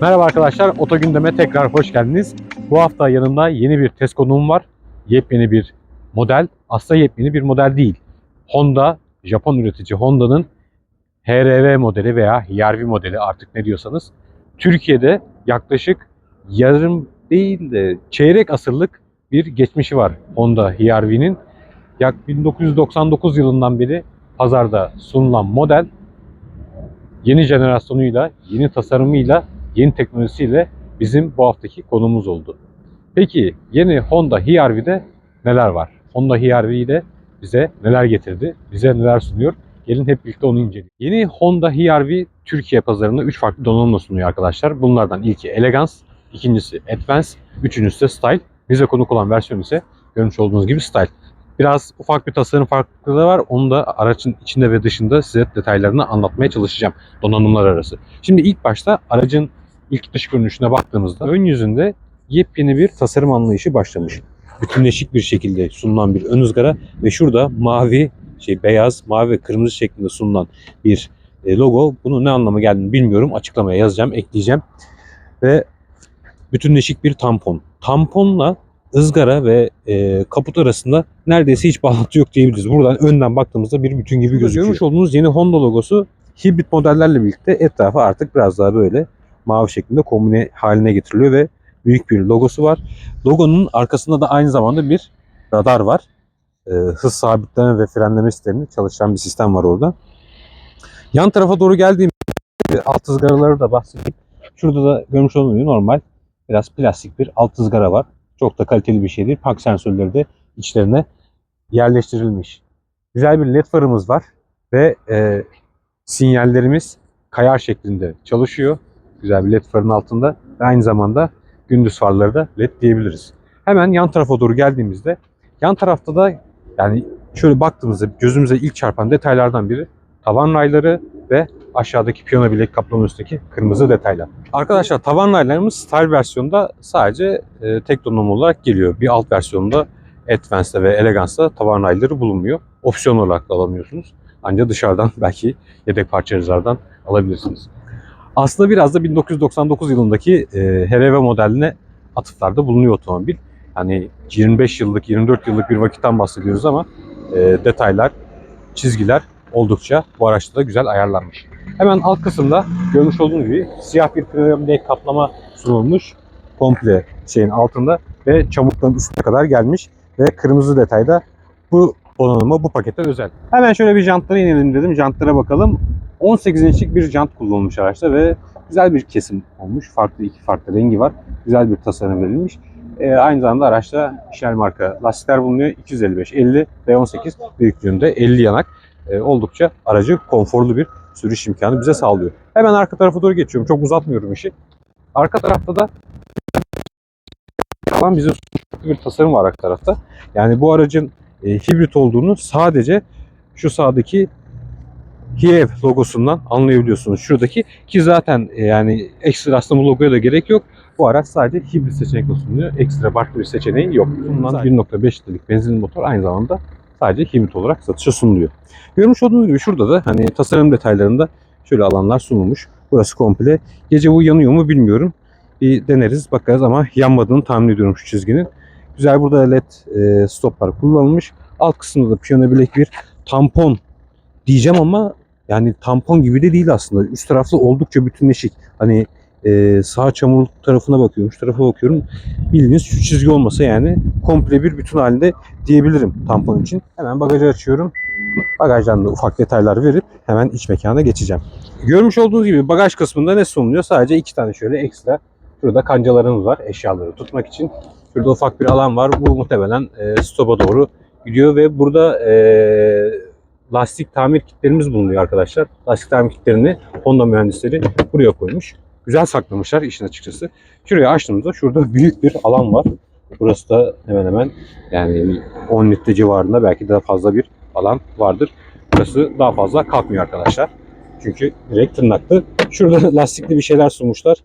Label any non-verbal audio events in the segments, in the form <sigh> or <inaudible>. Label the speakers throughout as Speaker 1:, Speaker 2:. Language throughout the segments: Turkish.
Speaker 1: Merhaba arkadaşlar, Oto Gündem'e tekrar hoş geldiniz. Bu hafta yanımda yeni bir test konuğum var. Yepyeni bir model. Aslında yepyeni bir model değil. Honda, Japon üretici Honda'nın HRV modeli veya HRV modeli artık ne diyorsanız. Türkiye'de yaklaşık yarım değil de çeyrek asırlık bir geçmişi var Honda HRV'nin. Yak 1999 yılından beri pazarda sunulan model yeni jenerasyonuyla, yeni tasarımıyla yeni teknolojisiyle bizim bu haftaki konumuz oldu. Peki yeni Honda HR-V'de neler var? Honda HR-V bize neler getirdi? Bize neler sunuyor? Gelin hep birlikte onu inceleyelim. Yeni Honda HR-V Türkiye pazarında 3 farklı donanımla sunuyor arkadaşlar. Bunlardan ilki Elegance, ikincisi Advance, üçüncüsü de Style. Bize konuk olan versiyon ise görmüş olduğunuz gibi Style. Biraz ufak bir tasarım farklılığı var. Onu da aracın içinde ve dışında size detaylarını anlatmaya çalışacağım donanımlar arası. Şimdi ilk başta aracın ilk dış görünüşüne baktığımızda ön yüzünde yepyeni bir tasarım anlayışı başlamış. Bütünleşik bir şekilde sunulan bir ön ızgara ve şurada mavi, şey beyaz, mavi ve kırmızı şeklinde sunulan bir e, logo. Bunun ne anlama geldiğini bilmiyorum. Açıklamaya yazacağım, ekleyeceğim. Ve bütünleşik bir tampon. Tamponla ızgara ve e, kaput arasında neredeyse hiç bağlantı yok diyebiliriz. Buradan önden baktığımızda bir bütün gibi gözüküyor. Görmüş olduğunuz yeni Honda logosu hibrit modellerle birlikte etrafı artık biraz daha böyle mavi şeklinde kombine haline getiriliyor ve büyük bir logosu var. Logonun arkasında da aynı zamanda bir radar var. Ee, hız sabitleme ve frenleme sistemini çalışan bir sistem var orada. Yan tarafa doğru geldiğim alt ızgaraları da bahsedeyim. Şurada da görmüş olduğunuz normal biraz plastik bir alt ızgara var. Çok da kaliteli bir şey değil. Park sensörleri de içlerine yerleştirilmiş. Güzel bir led farımız var ve e, sinyallerimiz kayar şeklinde çalışıyor. Güzel bir led farın altında ve aynı zamanda gündüz farları da led diyebiliriz. Hemen yan tarafa doğru geldiğimizde yan tarafta da yani şöyle baktığımızda gözümüze ilk çarpan detaylardan biri tavan rayları ve aşağıdaki piyano bilek kaplama üstteki kırmızı detaylar. Arkadaşlar tavan raylarımız Style versiyonda sadece e, tek donanım olarak geliyor. Bir alt versiyonda Advance'da ve Elegance'da tavan rayları bulunmuyor. Opsiyon olarak da alamıyorsunuz. Ancak dışarıdan <laughs> belki yedek parçacılardan alabilirsiniz. Aslında biraz da 1999 yılındaki e, HRV modeline atıflarda bulunuyor otomobil. Hani 25 yıllık, 24 yıllık bir vakitten bahsediyoruz ama e, detaylar, çizgiler oldukça bu araçta da güzel ayarlanmış. Hemen alt kısımda görmüş olduğunuz gibi siyah bir pneumatik kaplama sunulmuş. Komple şeyin altında ve çamurların üstüne kadar gelmiş ve kırmızı detayda bu donanıma bu pakete özel. Hemen şöyle bir jantlara inelim dedim. Jantlara bakalım. 18 inçlik bir jant kullanılmış araçta ve güzel bir kesim olmuş. Farklı iki farklı rengi var. Güzel bir tasarım verilmiş. Ee, aynı zamanda araçta Shell marka lastikler bulunuyor. 255 50 ve 18 büyüklüğünde 50 yanak. Ee, oldukça aracı konforlu bir sürüş imkanı bize sağlıyor. Hemen arka tarafa doğru geçiyorum. Çok uzatmıyorum işi. Arka tarafta da alan bize sunmuş bir tasarım var arka tarafta. Yani bu aracın e, hibrit olduğunu sadece şu sağdaki HIEV logosundan anlayabiliyorsunuz. Şuradaki ki zaten e, yani ekstra aslında bu logoya da gerek yok. Bu araç sadece hibrit seçenekle sunuyor. Ekstra farklı bir seçeneği yok. Bundan 1.5 litrelik benzinli motor aynı zamanda sadece hibrit olarak satışa sunuluyor. Görmüş olduğunuz gibi şurada da hani tasarım detaylarında şöyle alanlar sunulmuş. Burası komple. Gece bu yanıyor mu bilmiyorum. Bir deneriz bakarız ama yanmadığını tahmin ediyorum şu çizginin. Güzel burada led e, stoplar kullanılmış. Alt kısımda da piyano bilek bir tampon diyeceğim ama yani tampon gibi de değil aslında. Üst taraflı oldukça bütünleşik. Hani e, sağ çamurluk tarafına bakıyorum, şu tarafa bakıyorum. Bildiğiniz şu çizgi olmasa yani komple bir bütün halinde diyebilirim tampon için. Hemen bagajı açıyorum. Bagajdan da ufak detaylar verip hemen iç mekana geçeceğim. Görmüş olduğunuz gibi bagaj kısmında ne sunuluyor? Sadece iki tane şöyle ekstra. Şurada kancalarımız var eşyaları tutmak için. Şurada ufak bir alan var. Bu muhtemelen e, stopa doğru gidiyor ve burada e, lastik tamir kitlerimiz bulunuyor arkadaşlar. Lastik tamir kitlerini Honda mühendisleri buraya koymuş. Güzel saklamışlar işin açıkçası. Şuraya açtığımızda şurada büyük bir alan var. Burası da hemen hemen yani 10 litre civarında belki daha fazla bir alan vardır. Burası daha fazla kalkmıyor arkadaşlar. Çünkü direkt tırnaklı. Şurada <laughs> lastikli bir şeyler sunmuşlar.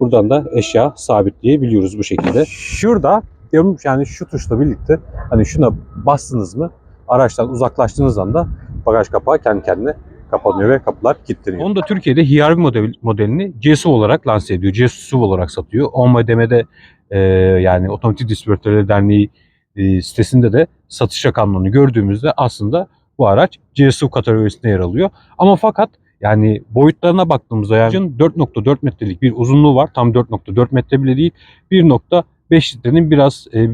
Speaker 1: Buradan da eşya sabitleyebiliyoruz bu şekilde. Şurada diyorum yani şu tuşla birlikte hani şuna bastınız mı araçtan uzaklaştığınız anda bagaj kapağı kendi kendine kapanıyor ve kapılar kilitleniyor. Honda Türkiye'de HRV model, modelini CSUV olarak lanse ediyor. CSUV olarak satıyor. OMDM'de e, yani Otomotiv Distribütörleri Derneği e, sitesinde de satış rakamlarını gördüğümüzde aslında bu araç CSUV kategorisinde yer alıyor. Ama fakat yani boyutlarına baktığımızda aracın 4.4 metrelik bir uzunluğu var. Tam 4.4 metre bile değil. 1.5 litrenin biraz e,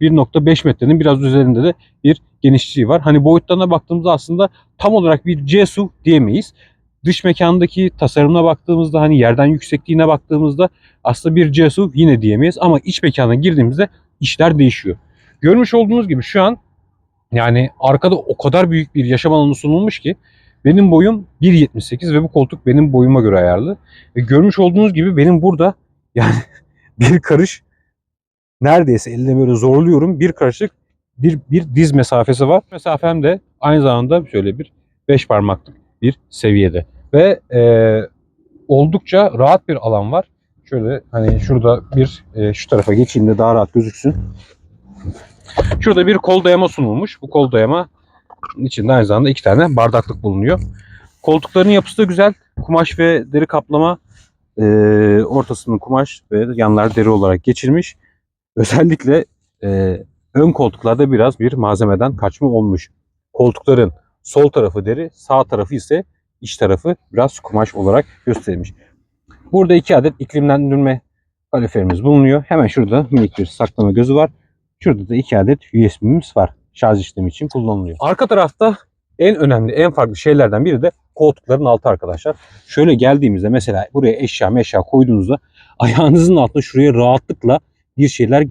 Speaker 1: 1.5 metrenin biraz üzerinde de bir genişliği var. Hani boyutlarına baktığımızda aslında tam olarak bir CSUV diyemeyiz. Dış mekandaki tasarımına baktığımızda hani yerden yüksekliğine baktığımızda aslında bir CSUV yine diyemeyiz ama iç mekana girdiğimizde işler değişiyor. Görmüş olduğunuz gibi şu an yani arkada o kadar büyük bir yaşam alanı sunulmuş ki benim boyum 1.78 ve bu koltuk benim boyuma göre ayarlı. Ve görmüş olduğunuz gibi benim burada yani <laughs> bir karış neredeyse elimle böyle zorluyorum. Bir karışık bir, bir diz mesafesi var. Mesafem de aynı zamanda şöyle bir 5 parmaklık bir seviyede. Ve e, oldukça rahat bir alan var. Şöyle hani şurada bir e, şu tarafa geçeyim de daha rahat gözüksün. Şurada bir kol dayama sunulmuş. Bu kol dayama içinde aynı zamanda iki tane bardaklık bulunuyor. Koltukların yapısı da güzel. Kumaş ve deri kaplama e, ortasının kumaş ve yanlar deri olarak geçilmiş. Özellikle e, ön koltuklarda biraz bir malzemeden kaçma olmuş. Koltukların sol tarafı deri, sağ tarafı ise iç tarafı biraz kumaş olarak gösterilmiş. Burada iki adet iklimlendirme kaloriferimiz bulunuyor. Hemen şurada minik bir saklama gözü var. Şurada da iki adet USB'miz var. Şarj işlemi için kullanılıyor. Arka tarafta en önemli, en farklı şeylerden biri de koltukların altı arkadaşlar. Şöyle geldiğimizde mesela buraya eşya meşya koyduğunuzda ayağınızın altına şuraya rahatlıkla bir şeyler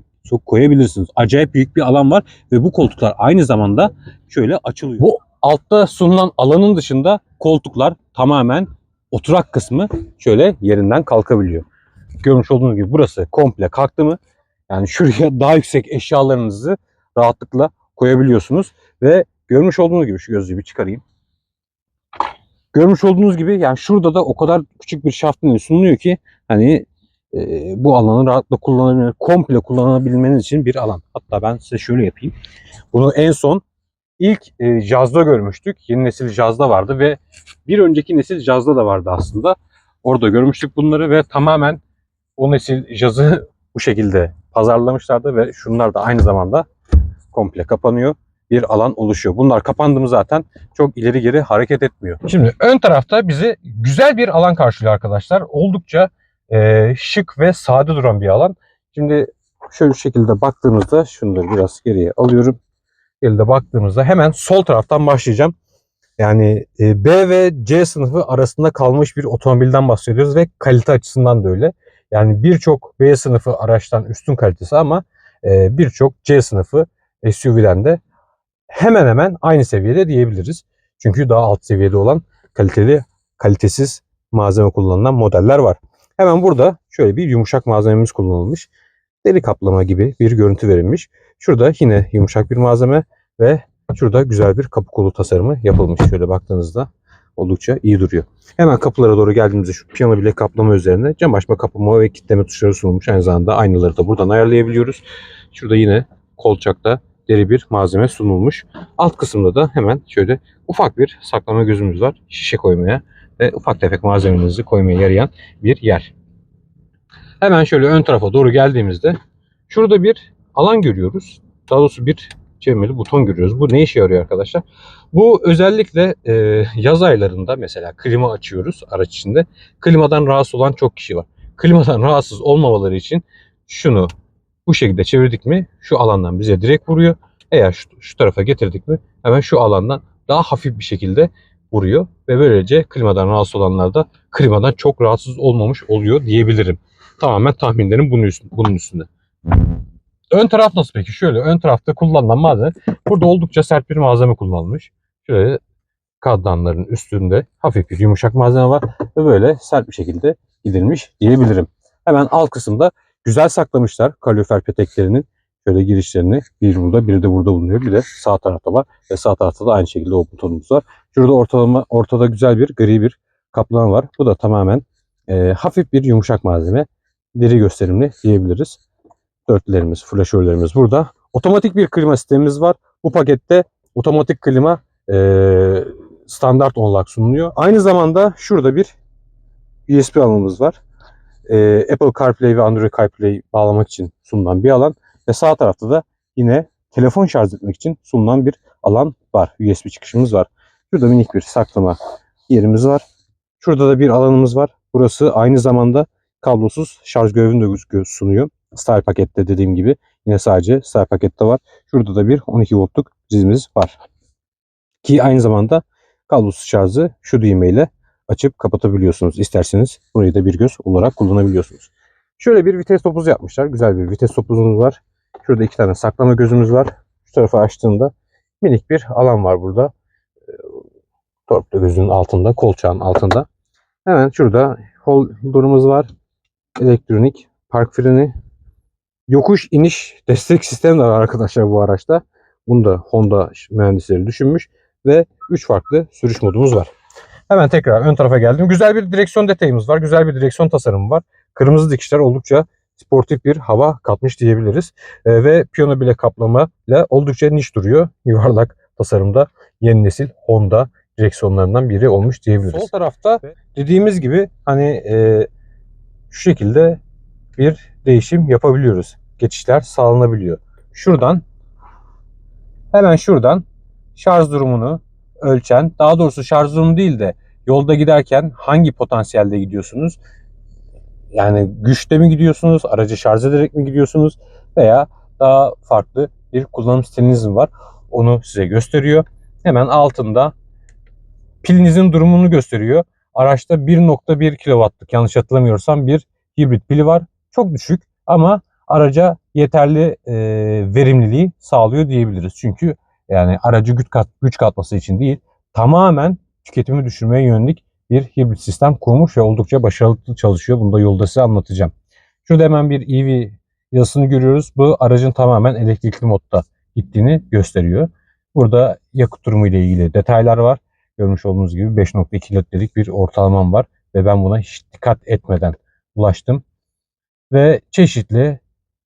Speaker 1: koyabilirsiniz. Acayip büyük bir alan var ve bu koltuklar aynı zamanda şöyle açılıyor. Bu altta sunulan alanın dışında koltuklar tamamen oturak kısmı şöyle yerinden kalkabiliyor. Görmüş olduğunuz gibi burası komple kalktı mı yani şuraya daha yüksek eşyalarınızı rahatlıkla koyabiliyorsunuz ve görmüş olduğunuz gibi şu gözlüğü bir çıkarayım. Görmüş olduğunuz gibi yani şurada da o kadar küçük bir şaftın sunuluyor ki hani e, bu alanı rahatlıkla kullanabilmeniz, komple kullanabilmeniz için bir alan. Hatta ben size şöyle yapayım. Bunu en son ilk e, Jazz'da görmüştük. Yeni nesil Jazz'da vardı ve bir önceki nesil Jazz'da da vardı aslında. Orada görmüştük bunları ve tamamen o nesil Jazz'ı <laughs> bu şekilde pazarlamışlardı ve şunlar da aynı zamanda komple kapanıyor. Bir alan oluşuyor. Bunlar kapandı mı zaten çok ileri geri hareket etmiyor. Şimdi ön tarafta bizi güzel bir alan karşılıyor arkadaşlar. Oldukça e, şık ve sade duran bir alan. Şimdi şöyle şekilde baktığımızda şunları biraz geriye alıyorum. Elde baktığımızda hemen sol taraftan başlayacağım. Yani e, B ve C sınıfı arasında kalmış bir otomobilden bahsediyoruz ve kalite açısından da öyle. Yani birçok B sınıfı araçtan üstün kalitesi ama e, birçok C sınıfı SUV'den de hemen hemen aynı seviyede diyebiliriz. Çünkü daha alt seviyede olan kaliteli, kalitesiz malzeme kullanılan modeller var. Hemen burada şöyle bir yumuşak malzememiz kullanılmış. Deri kaplama gibi bir görüntü verilmiş. Şurada yine yumuşak bir malzeme ve şurada güzel bir kapı kolu tasarımı yapılmış. Şöyle baktığınızda oldukça iyi duruyor. Hemen kapılara doğru geldiğimizde şu piyano bilek kaplama üzerine cam açma kapama ve kilitleme tuşları sunulmuş. Aynı zamanda aynaları da buradan ayarlayabiliyoruz. Şurada yine kolçakta deri bir malzeme sunulmuş. Alt kısımda da hemen şöyle ufak bir saklama gözümüz var. Şişe koymaya ve ufak tefek malzemelerinizi koymaya yarayan bir yer. Hemen şöyle ön tarafa doğru geldiğimizde şurada bir alan görüyoruz. Daha doğrusu bir çevirmeli buton görüyoruz. Bu ne işe yarıyor arkadaşlar? Bu özellikle e, yaz aylarında mesela klima açıyoruz araç içinde. Klimadan rahatsız olan çok kişi var. Klimadan rahatsız olmamaları için şunu bu şekilde çevirdik mi şu alandan bize direkt vuruyor. Eğer şu, şu tarafa getirdik mi hemen şu alandan daha hafif bir şekilde vuruyor. Ve böylece klimadan rahatsız olanlar da klimadan çok rahatsız olmamış oluyor diyebilirim. Tamamen tahminlerim bunun üstünde. Bunun üstünde. Ön taraf nasıl peki? Şöyle ön tarafta kullanılan malzeme burada oldukça sert bir malzeme kullanılmış. Şöyle kadranların üstünde hafif bir yumuşak malzeme var ve böyle sert bir şekilde gidilmiş diyebilirim. Hemen alt kısımda güzel saklamışlar kalorifer peteklerinin şöyle girişlerini. Bir burada bir de burada bulunuyor. Bir de sağ tarafta var ve sağ tarafta da aynı şekilde o butonumuz var. Şurada ortalama ortada güzel bir gri bir kaplama var. Bu da tamamen e, hafif bir yumuşak malzeme. Deri gösterimli diyebiliriz. Dörtlerimiz, flaşörlerimiz burada. Otomatik bir klima sistemimiz var. Bu pakette otomatik klima e, standart olarak sunuluyor. Aynı zamanda şurada bir USB alanımız var. Ee, Apple CarPlay ve Android CarPlay bağlamak için sunulan bir alan. Ve sağ tarafta da yine telefon şarj etmek için sunulan bir alan var. USB çıkışımız var. Şurada minik bir saklama yerimiz var. Şurada da bir alanımız var. Burası aynı zamanda kablosuz şarj görevini de sunuyor. Style pakette dediğim gibi yine sadece Style pakette var. Şurada da bir 12 voltluk prizimiz var. Ki aynı zamanda kablosuz şarjı şu düğmeyle açıp kapatabiliyorsunuz. İsterseniz burayı da bir göz olarak kullanabiliyorsunuz. Şöyle bir vites topuzu yapmışlar. Güzel bir vites topuzumuz var. Şurada iki tane saklama gözümüz var. Şu tarafı açtığında minik bir alan var burada. Ee, Torpido gözünün altında, kolçağın altında. Hemen şurada holder'ımız var. Elektronik, park freni, yokuş iniş destek sistemi de var arkadaşlar bu araçta. Bunu da Honda mühendisleri düşünmüş ve 3 farklı sürüş modumuz var. Hemen tekrar ön tarafa geldim. Güzel bir direksiyon detayımız var. Güzel bir direksiyon tasarımı var. Kırmızı dikişler oldukça sportif bir hava katmış diyebiliriz. Ee, ve piyano bile kaplama ile oldukça niş duruyor. Yuvarlak tasarımda yeni nesil Honda direksiyonlarından biri olmuş diyebiliriz. Sol tarafta dediğimiz gibi hani e, şu şekilde bir değişim yapabiliyoruz. Geçişler sağlanabiliyor. Şuradan hemen şuradan şarj durumunu ölçen, daha doğrusu şarj durumu değil de yolda giderken hangi potansiyelde gidiyorsunuz? Yani güçte mi gidiyorsunuz, aracı şarj ederek mi gidiyorsunuz veya daha farklı bir kullanım stiliniz mi var? Onu size gösteriyor. Hemen altında pilinizin durumunu gösteriyor. Araçta 1.1 kW'lık yanlış hatırlamıyorsam bir hibrit pili var. Çok düşük ama araca yeterli e, verimliliği sağlıyor diyebiliriz. Çünkü yani aracı güç, kat, güç katması için değil tamamen tüketimi düşürmeye yönelik bir hibrit sistem kurmuş ve oldukça başarılı çalışıyor. Bunu da yolda size anlatacağım. Şurada hemen bir EV yazısını görüyoruz. Bu aracın tamamen elektrikli modda gittiğini gösteriyor. Burada yakıt durumu ile ilgili detaylar var. Görmüş olduğunuz gibi 5.2 litrelik bir ortalamam var ve ben buna hiç dikkat etmeden ulaştım. Ve çeşitli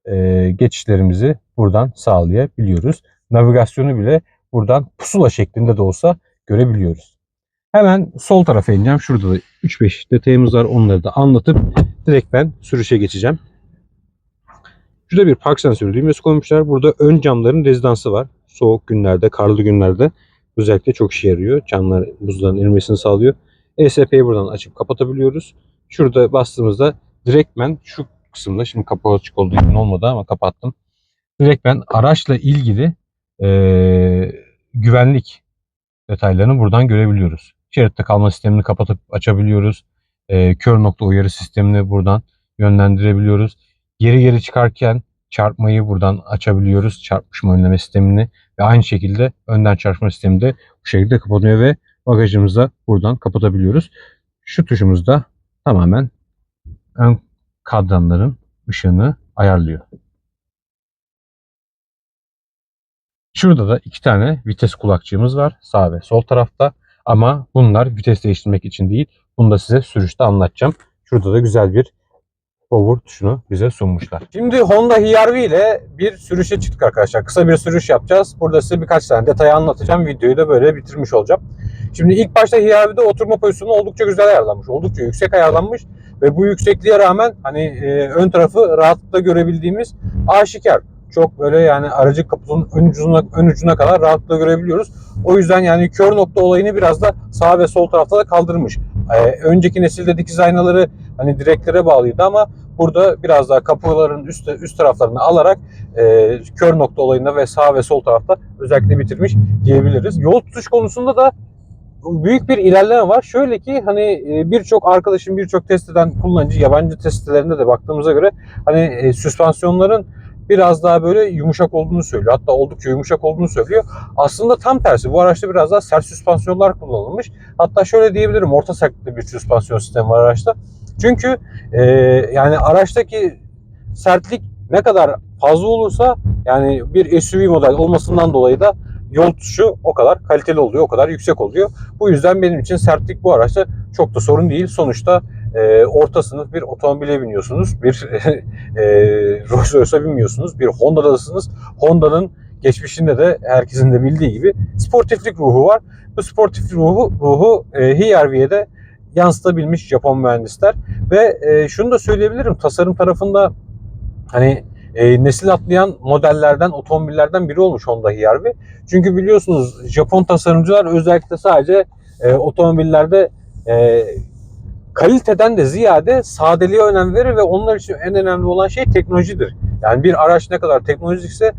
Speaker 1: e, geçişlerimizi buradan sağlayabiliyoruz. Navigasyonu bile buradan pusula şeklinde de olsa görebiliyoruz. Hemen sol tarafa ineceğim. Şurada da 3-5 detayımız var. Onları da anlatıp direkt ben sürüşe geçeceğim. Şurada bir park sensörü düğmesi koymuşlar. Burada ön camların rezidansı var. Soğuk günlerde, karlı günlerde özellikle çok işe yarıyor. Camlar buzların erimesini sağlıyor. ESP'yi buradan açıp kapatabiliyoruz. Şurada bastığımızda direktmen şu kısımda şimdi kapağı açık olduğu için olmadı ama kapattım. Direktmen araçla ilgili eee, güvenlik detaylarını buradan görebiliyoruz. Şeritte kalma sistemini kapatıp açabiliyoruz. Eee, kör nokta uyarı sistemini buradan yönlendirebiliyoruz. Geri geri çıkarken çarpmayı buradan açabiliyoruz. Çarpışma önleme sistemini ve aynı şekilde önden çarpma sistemi de bu şekilde kapanıyor ve bagajımızı da buradan kapatabiliyoruz. Şu tuşumuzda tamamen ön kadranların ışığını ayarlıyor. Şurada da iki tane vites kulakçığımız var sağ ve sol tarafta ama bunlar vites değiştirmek için değil. Bunu da size sürüşte anlatacağım. Şurada da güzel bir power tuşunu bize sunmuşlar. Şimdi Honda HR-V ile bir sürüşe çıktık arkadaşlar. Kısa bir sürüş yapacağız. Burada size birkaç tane detayı anlatacağım. Videoyu da böyle bitirmiş olacağım. Şimdi ilk başta HR-V'de oturma pozisyonu oldukça güzel ayarlanmış. Oldukça yüksek ayarlanmış ve bu yüksekliğe rağmen hani e, ön tarafı rahatlıkla görebildiğimiz aşikar. Çok böyle yani aracı kaputunun ön ucuna, ön ucuna kadar rahatlıkla görebiliyoruz. O yüzden yani kör nokta olayını biraz da sağ ve sol tarafta da kaldırmış. Ee, önceki nesilde dikiz aynaları hani direklere bağlıydı ama burada biraz daha kapıların üst, üst taraflarını alarak e, kör nokta olayında ve sağ ve sol tarafta özellikle bitirmiş diyebiliriz. Yol tutuş konusunda da büyük bir ilerleme var. Şöyle ki hani e, birçok arkadaşım birçok test eden kullanıcı yabancı testlerinde de baktığımıza göre hani e, süspansiyonların biraz daha böyle yumuşak olduğunu söylüyor. Hatta oldukça yumuşak olduğunu söylüyor. Aslında tam tersi. Bu araçta biraz daha sert süspansiyonlar kullanılmış. Hatta şöyle diyebilirim orta sertlikte bir süspansiyon sistemi var araçta. Çünkü e, yani araçtaki sertlik ne kadar fazla olursa yani bir SUV model olmasından dolayı da yol tutuşu o kadar kaliteli oluyor, o kadar yüksek oluyor. Bu yüzden benim için sertlik bu araçta çok da sorun değil. Sonuçta e, orta sınıf bir otomobile biniyorsunuz. Bir <laughs> e, Rolls Royce'a binmiyorsunuz. Bir Honda'dasınız. Honda'nın geçmişinde de herkesin de bildiği gibi sportiflik ruhu var. Bu sportif ruhu, ruhu e, HRV'ye de yansıtabilmiş Japon mühendisler. Ve e, şunu da söyleyebilirim tasarım tarafında hani e, nesil atlayan modellerden, otomobillerden biri olmuş Honda HRV. Çünkü biliyorsunuz Japon tasarımcılar özellikle sadece e, otomobillerde e, kaliteden de ziyade sadeliğe önem verir ve onlar için en önemli olan şey teknolojidir. Yani bir araç ne kadar teknolojikse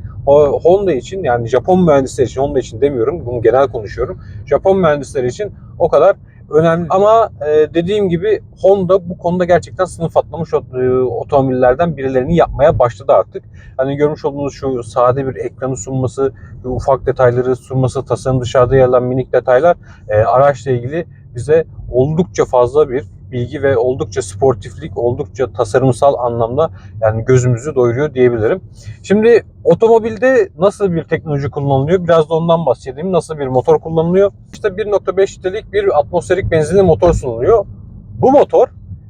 Speaker 1: Honda için yani Japon mühendisler için Honda için demiyorum bunu genel konuşuyorum. Japon mühendisler için o kadar önemli. Ama e, dediğim gibi Honda bu konuda gerçekten sınıf atlamış e, otomobillerden birilerini yapmaya başladı artık. Hani görmüş olduğunuz şu sade bir ekranı sunması, ufak detayları sunması, tasarım dışarıda yer alan minik detaylar e, araçla ilgili bize oldukça fazla bir bilgi ve oldukça sportiflik, oldukça tasarımsal anlamda yani gözümüzü doyuruyor diyebilirim. Şimdi otomobilde nasıl bir teknoloji kullanılıyor? Biraz da ondan bahsedeyim. Nasıl bir motor kullanılıyor? İşte 1.5 litrelik bir atmosferik benzinli motor sunuluyor. Bu motor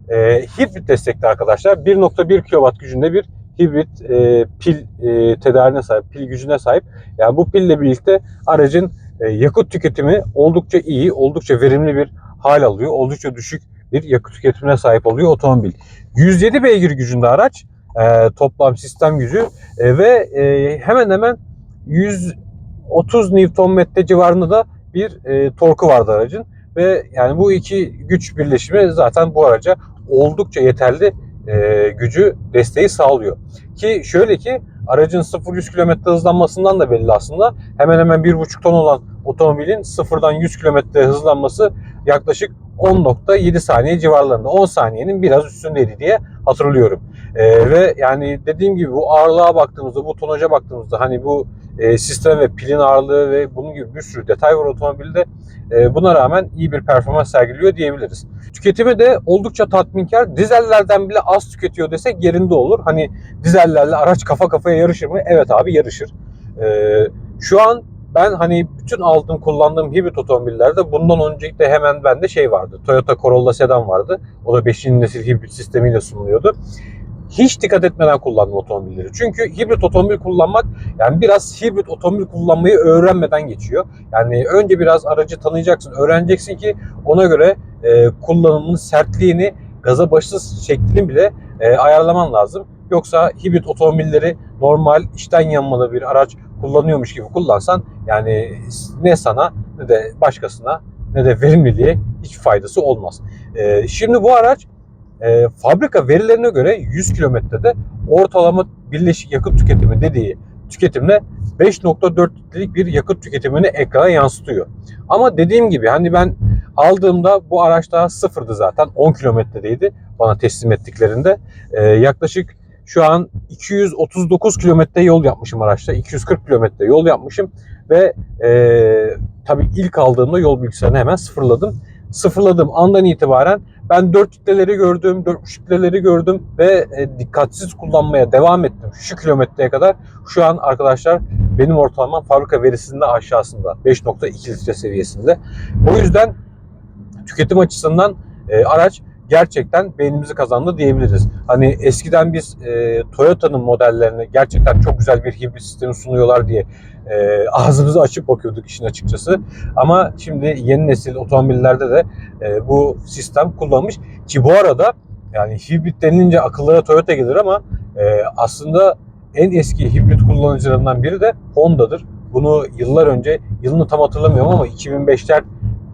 Speaker 1: e, hibrit destekli arkadaşlar. 1.1 kW gücünde bir hibrit e, pil e, tedarine sahip, pil gücüne sahip. Yani bu pille birlikte aracın e, yakıt tüketimi oldukça iyi, oldukça verimli bir hal alıyor. Oldukça düşük bir yakıt tüketimine sahip oluyor otomobil. 107 beygir gücünde araç e, toplam sistem gücü e, ve e, hemen hemen 130 Nm civarında da bir e, torku vardı aracın ve yani bu iki güç birleşimi zaten bu araca oldukça yeterli e, gücü desteği sağlıyor. Ki şöyle ki aracın 0-100 km hızlanmasından da belli aslında. Hemen hemen 1,5 ton olan otomobilin sıfırdan 100 km hızlanması yaklaşık 10.7 saniye civarlarında. 10 saniyenin biraz üstündeydi diye hatırlıyorum. Ee, ve yani dediğim gibi bu ağırlığa baktığımızda, bu tonaja baktığımızda hani bu e, sistem ve pilin ağırlığı ve bunun gibi bir sürü detay var otomobilde. E, buna rağmen iyi bir performans sergiliyor diyebiliriz. Tüketimi de oldukça tatminkar. Dizellerden bile az tüketiyor desek yerinde olur. Hani dizellerle araç kafa kafaya yarışır mı? Evet abi yarışır. E, şu an ben hani bütün aldığım kullandığım hibrit otomobillerde bundan önceki de hemen bende şey vardı. Toyota Corolla sedan vardı. O da 5. nesil hibrit sistemiyle sunuluyordu. Hiç dikkat etmeden kullandım otomobilleri. Çünkü hibrit otomobil kullanmak yani biraz hibrit otomobil kullanmayı öğrenmeden geçiyor. Yani önce biraz aracı tanıyacaksın, öğreneceksin ki ona göre e, kullanımının sertliğini, gaza başsız şeklini bile e, ayarlaman lazım. Yoksa hibrit otomobilleri normal içten yanmalı bir araç kullanıyormuş gibi kullansan yani ne sana ne de başkasına ne de verimliliğe hiç faydası olmaz. Ee, şimdi bu araç e, fabrika verilerine göre 100 kilometrede ortalama birleşik yakıt tüketimi dediği tüketimle 5.4 litrelik bir yakıt tüketimini ekrana yansıtıyor. Ama dediğim gibi hani ben aldığımda bu araç daha sıfırdı zaten 10 kilometredeydi bana teslim ettiklerinde. Ee, yaklaşık şu an 239 kilometre yol yapmışım araçta. 240 kilometre yol yapmışım ve e, tabii ilk aldığımda yol bilgisayarını hemen sıfırladım. Sıfırladığım andan itibaren ben 4 litreleri gördüm, 4,5 litreleri gördüm ve e, dikkatsiz kullanmaya devam ettim şu kilometreye kadar. Şu an arkadaşlar benim ortalamam fabrika verisinde aşağısında 5.2 litre seviyesinde. O yüzden tüketim açısından e, araç gerçekten beynimizi kazandı diyebiliriz. Hani eskiden biz e, Toyota'nın modellerine gerçekten çok güzel bir hibrit sistemi sunuyorlar diye e, <laughs> ağzımızı açıp bakıyorduk işin açıkçası. Ama şimdi yeni nesil otomobillerde de e, bu sistem kullanılmış. Ki bu arada yani hibrit denilince akıllara Toyota gelir ama e, aslında en eski hibrit kullanıcılarından biri de Honda'dır. Bunu yıllar önce, yılını tam hatırlamıyorum ama 2005'ler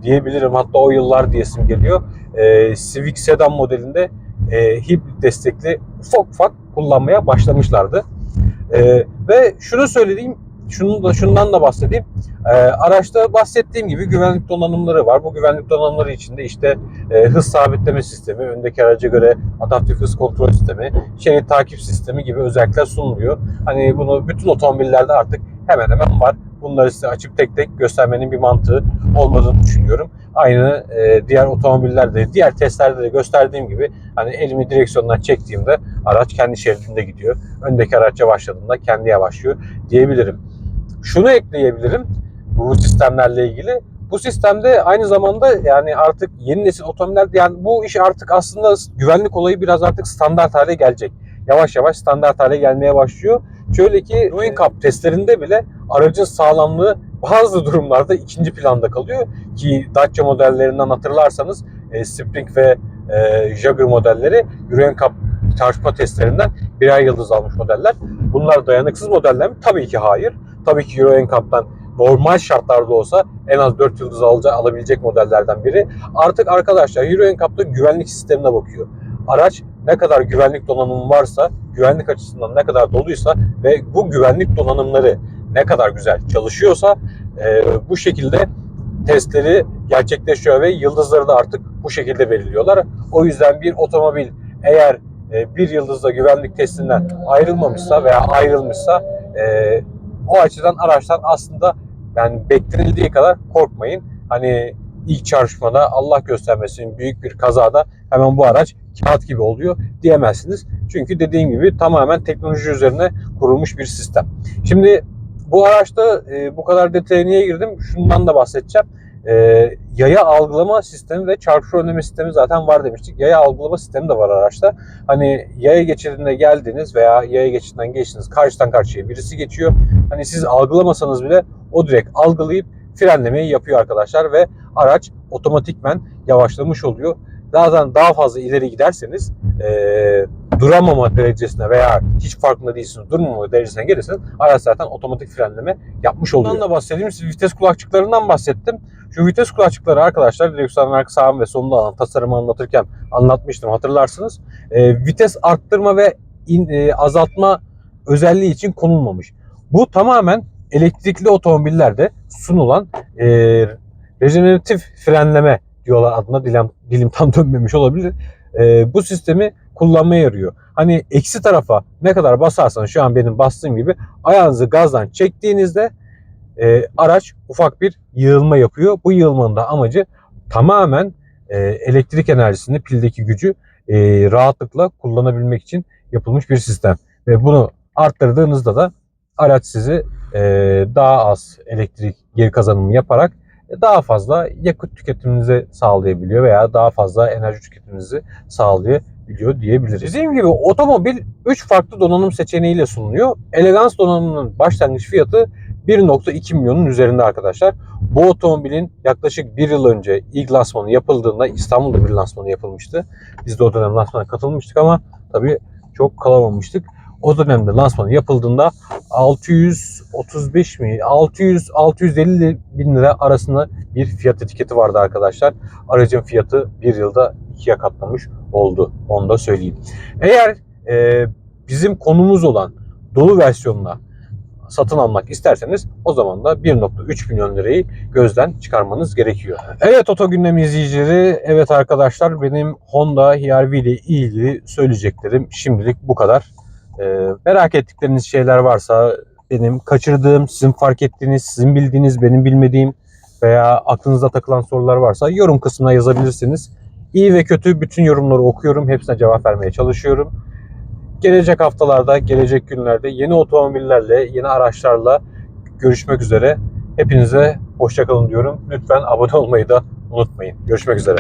Speaker 1: diyebilirim. Hatta o yıllar diyesim geliyor. E, Civic Sedan modelinde e, hibrit destekli ufak ufak kullanmaya başlamışlardı. E, ve şunu söyleyeyim, şunu da şundan da bahsedeyim. E, araçta bahsettiğim gibi güvenlik donanımları var. Bu güvenlik donanımları içinde işte e, hız sabitleme sistemi, öndeki araca göre adaptif hız kontrol sistemi, şerit takip sistemi gibi özellikler sunuluyor. Hani bunu bütün otomobillerde artık hemen hemen var. Bunları size açıp tek tek göstermenin bir mantığı olmadığını düşünüyorum. Aynı e, diğer otomobillerde, diğer testlerde de gösterdiğim gibi hani elimi direksiyondan çektiğimde araç kendi şeridinde gidiyor. Öndeki araç yavaşladığında kendi yavaşlıyor diyebilirim. Şunu ekleyebilirim bu sistemlerle ilgili. Bu sistemde aynı zamanda yani artık yeni nesil otomobillerde yani bu iş artık aslında güvenlik olayı biraz artık standart hale gelecek. Yavaş yavaş standart hale gelmeye başlıyor. Şöyle ki Touring Cup testlerinde bile aracın sağlamlığı bazı durumlarda ikinci planda kalıyor ki Dacia modellerinden hatırlarsanız e, Spring ve e, Jaguar modelleri Euro NCAP çarpma testlerinden birer yıldız almış modeller. Bunlar dayanıksız modeller mi? Tabii ki hayır. Tabii ki Euro NCAP'tan normal şartlarda olsa en az 4 yıldız alaca, alabilecek modellerden biri. Artık arkadaşlar Euro NCAP'ta güvenlik sistemine bakıyor. Araç ne kadar güvenlik donanımı varsa, güvenlik açısından ne kadar doluysa ve bu güvenlik donanımları ne kadar güzel çalışıyorsa e, bu şekilde testleri gerçekleşiyor ve yıldızları da artık bu şekilde belirliyorlar. O yüzden bir otomobil eğer e, bir yıldızla güvenlik testinden ayrılmamışsa veya ayrılmışsa e, o açıdan araçtan aslında yani beklenildiği kadar korkmayın. Hani ilk çarpışmada Allah göstermesin büyük bir kazada hemen bu araç kağıt gibi oluyor diyemezsiniz. Çünkü dediğim gibi tamamen teknoloji üzerine kurulmuş bir sistem. Şimdi bu araçta e, bu kadar detaya girdim? Şundan da bahsedeceğim. E, yaya algılama sistemi ve çarpışma önleme sistemi zaten var demiştik. Yaya algılama sistemi de var araçta. Hani yaya geçidine geldiniz veya yaya geçidinden geçtiniz. Karşıdan karşıya birisi geçiyor. Hani siz algılamasanız bile o direkt algılayıp frenlemeyi yapıyor arkadaşlar ve araç otomatikmen yavaşlamış oluyor. Zaten daha fazla ileri giderseniz e, duramama derecesine veya hiç farkında değilsiniz durmama derecesine gelirseniz araç zaten otomatik frenleme yapmış oluyor. Bundan da bahsedeyim. Vites kulakçıklarından bahsettim. Şu vites kulakçıkları arkadaşlar direksiyonun arka sağ ve solunda alan tasarımı anlatırken anlatmıştım hatırlarsınız. E, vites arttırma ve in, e, azaltma özelliği için konulmamış. Bu tamamen elektrikli otomobillerde sunulan e, rejeneratif frenleme diyorlar adına dilim, dilim tam dönmemiş olabilir. E, bu sistemi kullanmaya yarıyor. Hani eksi tarafa ne kadar basarsanız şu an benim bastığım gibi ayağınızı gazdan çektiğinizde e, araç ufak bir yığılma yapıyor. Bu yığılmanın da amacı tamamen e, elektrik enerjisini, pildeki gücü e, rahatlıkla kullanabilmek için yapılmış bir sistem. Ve bunu arttırdığınızda da araç sizi e, daha az elektrik geri kazanımı yaparak daha fazla yakıt tüketiminizi sağlayabiliyor veya daha fazla enerji tüketiminizi sağlayabiliyor diyebiliriz. Dediğim gibi otomobil 3 farklı donanım seçeneğiyle sunuluyor. Elegans donanımının başlangıç fiyatı 1.2 milyonun üzerinde arkadaşlar. Bu otomobilin yaklaşık bir yıl önce ilk lansmanı yapıldığında İstanbul'da bir lansmanı yapılmıştı. Biz de o dönem lansmana katılmıştık ama tabii çok kalamamıştık. O dönemde lansmanı yapıldığında 635 mi 600 650 bin lira arasında bir fiyat etiketi vardı arkadaşlar. Aracın fiyatı bir yılda ikiye katlamış oldu. Onu da söyleyeyim. Eğer e, bizim konumuz olan dolu versiyonuna satın almak isterseniz o zaman da 1.3 milyon lirayı gözden çıkarmanız gerekiyor. Evet Oto Gündem izleyicileri, evet arkadaşlar benim Honda HR-V ile ilgili söyleyeceklerim şimdilik bu kadar. Ee, merak ettikleriniz şeyler varsa benim kaçırdığım, sizin fark ettiğiniz, sizin bildiğiniz, benim bilmediğim veya aklınıza takılan sorular varsa yorum kısmına yazabilirsiniz. İyi ve kötü bütün yorumları okuyorum. Hepsine cevap vermeye çalışıyorum. Gelecek haftalarda, gelecek günlerde yeni otomobillerle, yeni araçlarla görüşmek üzere. Hepinize hoşçakalın diyorum. Lütfen abone olmayı da unutmayın. Görüşmek üzere.